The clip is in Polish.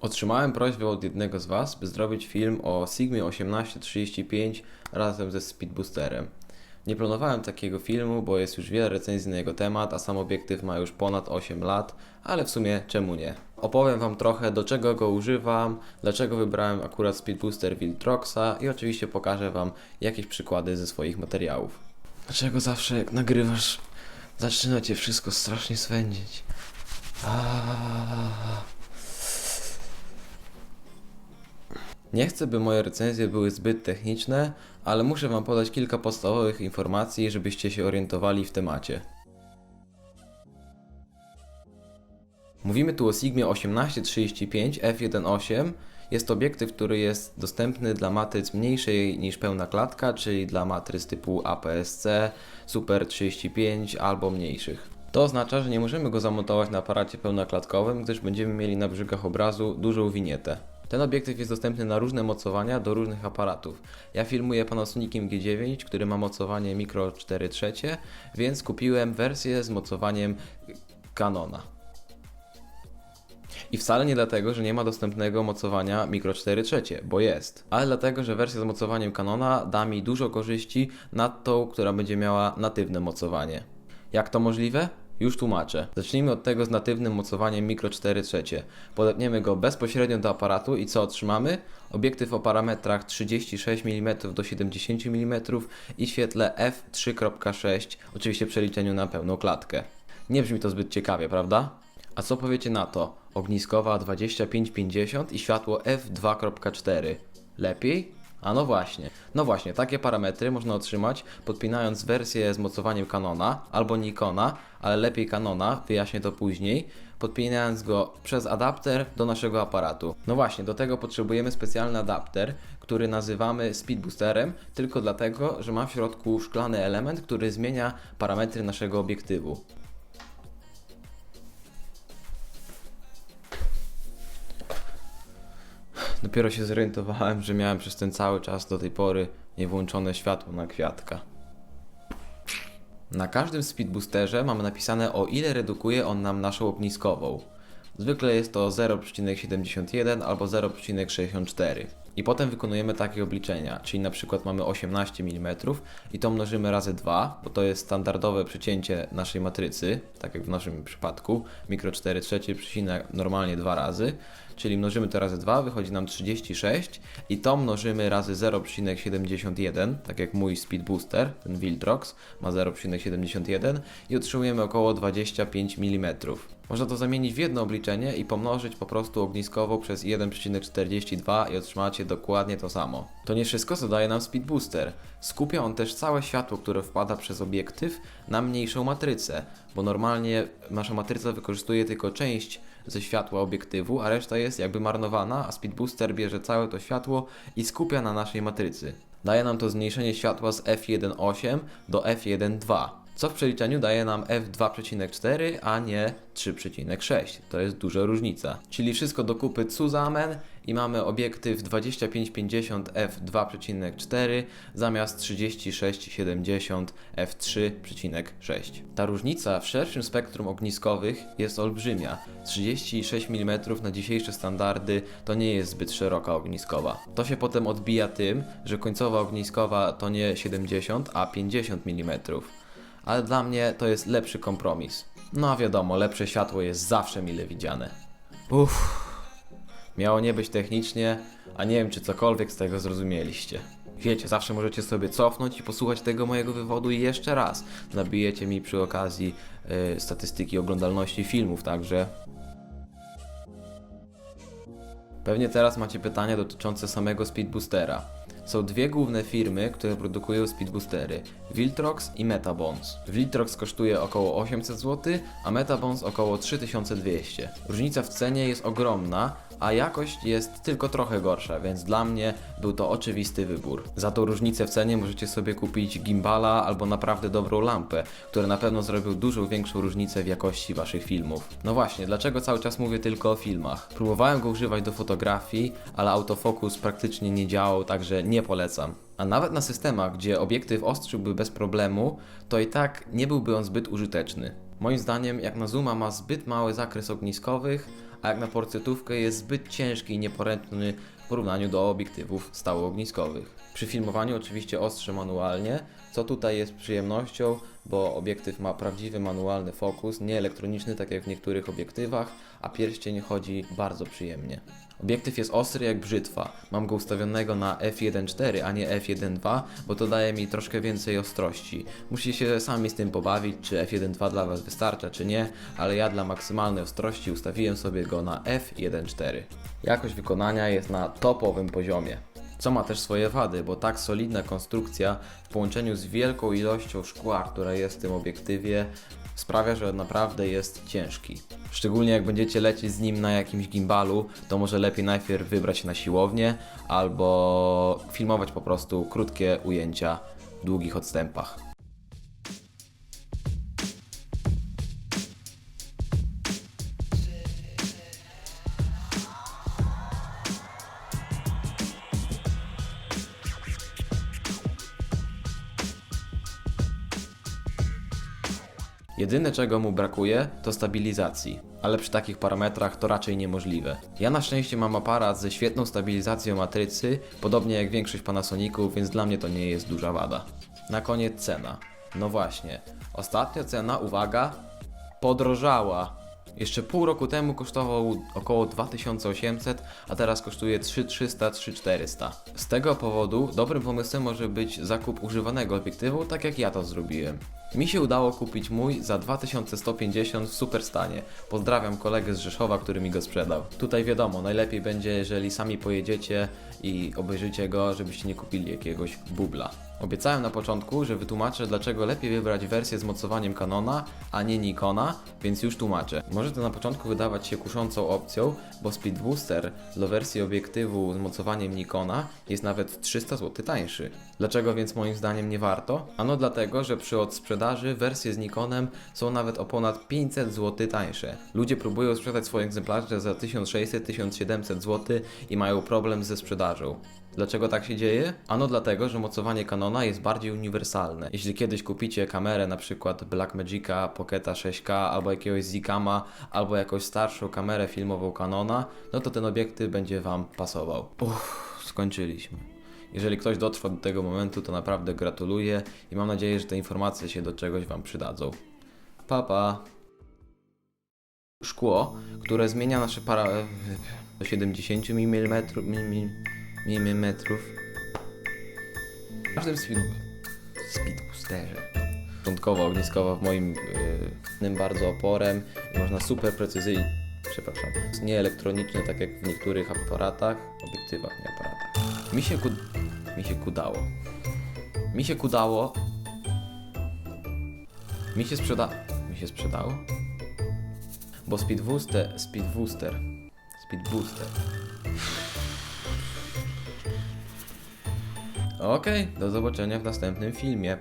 Otrzymałem prośbę od jednego z Was, by zrobić film o Sigmie 1835 razem ze Speedboosterem. Nie planowałem takiego filmu, bo jest już wiele recenzji na jego temat, a sam obiektyw ma już ponad 8 lat, ale w sumie czemu nie? Opowiem Wam trochę do czego go używam, dlaczego wybrałem akurat Speedbooster Viltroxa i oczywiście pokażę Wam jakieś przykłady ze swoich materiałów. Dlaczego zawsze jak nagrywasz zaczyna Cię wszystko strasznie swędzić? Aaaa. Nie chcę, by moje recenzje były zbyt techniczne, ale muszę Wam podać kilka podstawowych informacji, żebyście się orientowali w temacie. Mówimy tu o Sigmie 1835 f1.8. Jest to obiektyw, który jest dostępny dla matryc mniejszej niż pełna klatka, czyli dla matryc typu APS-C, Super 35 albo mniejszych. To oznacza, że nie możemy go zamontować na aparacie pełnoklatkowym, gdyż będziemy mieli na brzegach obrazu dużą winietę. Ten obiektyw jest dostępny na różne mocowania do różnych aparatów. Ja filmuję Panasoniciem G9, który ma mocowanie mikro 4 trzecie, więc kupiłem wersję z mocowaniem Canona. I wcale nie dlatego, że nie ma dostępnego mocowania mikro 4 trzecie, bo jest, ale dlatego, że wersja z mocowaniem Canona da mi dużo korzyści nad tą, która będzie miała natywne mocowanie. Jak to możliwe? Już tłumaczę. Zacznijmy od tego z natywnym mocowaniem mikro 4 trzecie. Podepniemy go bezpośrednio do aparatu i co otrzymamy? Obiektyw o parametrach 36 mm do 70 mm i świetle f3.6, oczywiście przeliczeniu na pełną klatkę. Nie brzmi to zbyt ciekawie, prawda? A co powiecie na to? Ogniskowa 2550 i światło f2.4. Lepiej? A no właśnie. No właśnie, takie parametry można otrzymać podpinając wersję z mocowaniem Canona albo Nikona, ale lepiej Canona, wyjaśnię to później, podpinając go przez adapter do naszego aparatu. No właśnie, do tego potrzebujemy specjalny adapter, który nazywamy speedboosterem, tylko dlatego, że ma w środku szklany element, który zmienia parametry naszego obiektywu. Dopiero się zorientowałem, że miałem przez ten cały czas do tej pory niewłączone światło na kwiatka. Na każdym speedboosterze mamy napisane o ile redukuje on nam naszą ogniskową. Zwykle jest to 0,71 albo 0,64. I potem wykonujemy takie obliczenia, czyli na przykład mamy 18 mm i to mnożymy razy 2, bo to jest standardowe przecięcie naszej matrycy, tak jak w naszym przypadku, mikro 4 trzecie przycina normalnie dwa razy, czyli mnożymy to razy 2, wychodzi nam 36 i to mnożymy razy 0,71, tak jak mój Speed Booster, ten Viltrox ma 0,71 i otrzymujemy około 25 mm. Można to zamienić w jedno obliczenie i pomnożyć po prostu ogniskową przez 1,42 i otrzymacie dokładnie to samo. To nie wszystko, co daje nam Speed Booster. Skupia on też całe światło, które wpada przez obiektyw na mniejszą matrycę, bo normalnie nasza matryca wykorzystuje tylko część ze światła obiektywu, a reszta jest jakby marnowana, a Speed Booster bierze całe to światło i skupia na naszej matrycy. Daje nam to zmniejszenie światła z f1.8 do f1.2 co w przeliczeniu daje nam f2,4, a nie 3,6. To jest duża różnica. Czyli wszystko do kupy cuzamen i mamy obiektyw 2550 f2,4 zamiast 3670 f3,6. Ta różnica w szerszym spektrum ogniskowych jest olbrzymia. 36 mm na dzisiejsze standardy to nie jest zbyt szeroka ogniskowa. To się potem odbija tym, że końcowa ogniskowa to nie 70, a 50 mm ale dla mnie to jest lepszy kompromis. No a wiadomo, lepsze światło jest zawsze mile widziane. Uff, miało nie być technicznie, a nie wiem czy cokolwiek z tego zrozumieliście. Wiecie, zawsze możecie sobie cofnąć i posłuchać tego mojego wywodu jeszcze raz. Nabijecie mi przy okazji y, statystyki oglądalności filmów, także Pewnie teraz macie pytania dotyczące samego Speedboostera. Są dwie główne firmy, które produkują speedboostery: Viltrox i Metabons. Viltrox kosztuje około 800 zł, a Metabons około 3200. Różnica w cenie jest ogromna, a jakość jest tylko trochę gorsza, więc dla mnie był to oczywisty wybór. Za tą różnicę w cenie możecie sobie kupić gimbala albo naprawdę dobrą lampę, które na pewno zrobią dużo większą różnicę w jakości waszych filmów. No właśnie, dlaczego cały czas mówię tylko o filmach? Próbowałem go używać do fotografii, ale autofokus praktycznie nie działał, także nie polecam. A nawet na systemach, gdzie obiektyw ostrzyłby bez problemu, to i tak nie byłby on zbyt użyteczny. Moim zdaniem, jak na zooma ma zbyt mały zakres ogniskowych, a jak na porcetówkę jest zbyt ciężki i nieporęczny w porównaniu do obiektywów stałoogniskowych. Przy filmowaniu oczywiście ostrzę manualnie, co tutaj jest przyjemnością, bo obiektyw ma prawdziwy manualny fokus, nie elektroniczny tak jak w niektórych obiektywach, a pierścień chodzi bardzo przyjemnie. Obiektyw jest ostry jak brzytwa. Mam go ustawionego na f1.4, a nie f1.2, bo to daje mi troszkę więcej ostrości. Musicie się sami z tym pobawić, czy f1.2 dla Was wystarcza, czy nie, ale ja dla maksymalnej ostrości ustawiłem sobie go na f1.4. Jakość wykonania jest na topowym poziomie. Co ma też swoje wady, bo tak solidna konstrukcja w połączeniu z wielką ilością szkła, która jest w tym obiektywie, sprawia, że naprawdę jest ciężki. Szczególnie jak będziecie lecieć z nim na jakimś gimbalu, to może lepiej najpierw wybrać się na siłownię albo filmować po prostu krótkie ujęcia w długich odstępach. Jedyne czego mu brakuje to stabilizacji, ale przy takich parametrach to raczej niemożliwe. Ja na szczęście mam aparat ze świetną stabilizacją matrycy, podobnie jak większość Panasoników, więc dla mnie to nie jest duża wada. Na koniec cena. No właśnie, ostatnio cena, uwaga, podrożała. Jeszcze pół roku temu kosztował około 2800, a teraz kosztuje 3300, 3400. Z tego powodu dobrym pomysłem może być zakup używanego obiektywu, tak jak ja to zrobiłem. Mi się udało kupić mój za 2150 w super stanie. Pozdrawiam kolegę z Rzeszowa, który mi go sprzedał. Tutaj wiadomo, najlepiej będzie, jeżeli sami pojedziecie i obejrzycie go, żebyście nie kupili jakiegoś bubla. Obiecałem na początku, że wytłumaczę, dlaczego lepiej wybrać wersję z mocowaniem Canona, a nie Nikona, więc już tłumaczę. Może to na początku wydawać się kuszącą opcją, bo Speed Booster do wersji obiektywu z mocowaniem Nikona jest nawet 300 zł tańszy. Dlaczego więc moim zdaniem nie warto? Ano dlatego, że przy odsprzedaży wersje z Nikonem są nawet o ponad 500 zł tańsze. Ludzie próbują sprzedać swoje egzemplarze za 1600-1700 zł i mają problem ze sprzedażą. Dlaczego tak się dzieje? Ano dlatego, że mocowanie Canona jest bardziej uniwersalne. Jeśli kiedyś kupicie kamerę, na przykład Blackmagica Pocketa 6K albo jakiegoś Zikama, albo jakąś starszą kamerę filmową Canona, no to ten obiektyw będzie Wam pasował. Uff, skończyliśmy. Jeżeli ktoś dotrwał do tego momentu, to naprawdę gratuluję i mam nadzieję, że te informacje się do czegoś Wam przydadzą. Pa, pa. Szkło, które zmienia nasze para... do 70 mm, mm. W każdym speed... speedboosterze. Początkowo ogniskowa w moim yy, bardzo oporem i można super precyzyjnie... Przepraszam. Nie elektroniczny, tak jak w niektórych aparatach, obiektywach, nie aparatach. Mi się kud... mi się kudało. Mi się kudało. Mi się sprzeda... Mi się sprzedało? Bo Speed Booster... Speed Booster... Speed Booster... Okej, do zobaczenia w następnym filmie.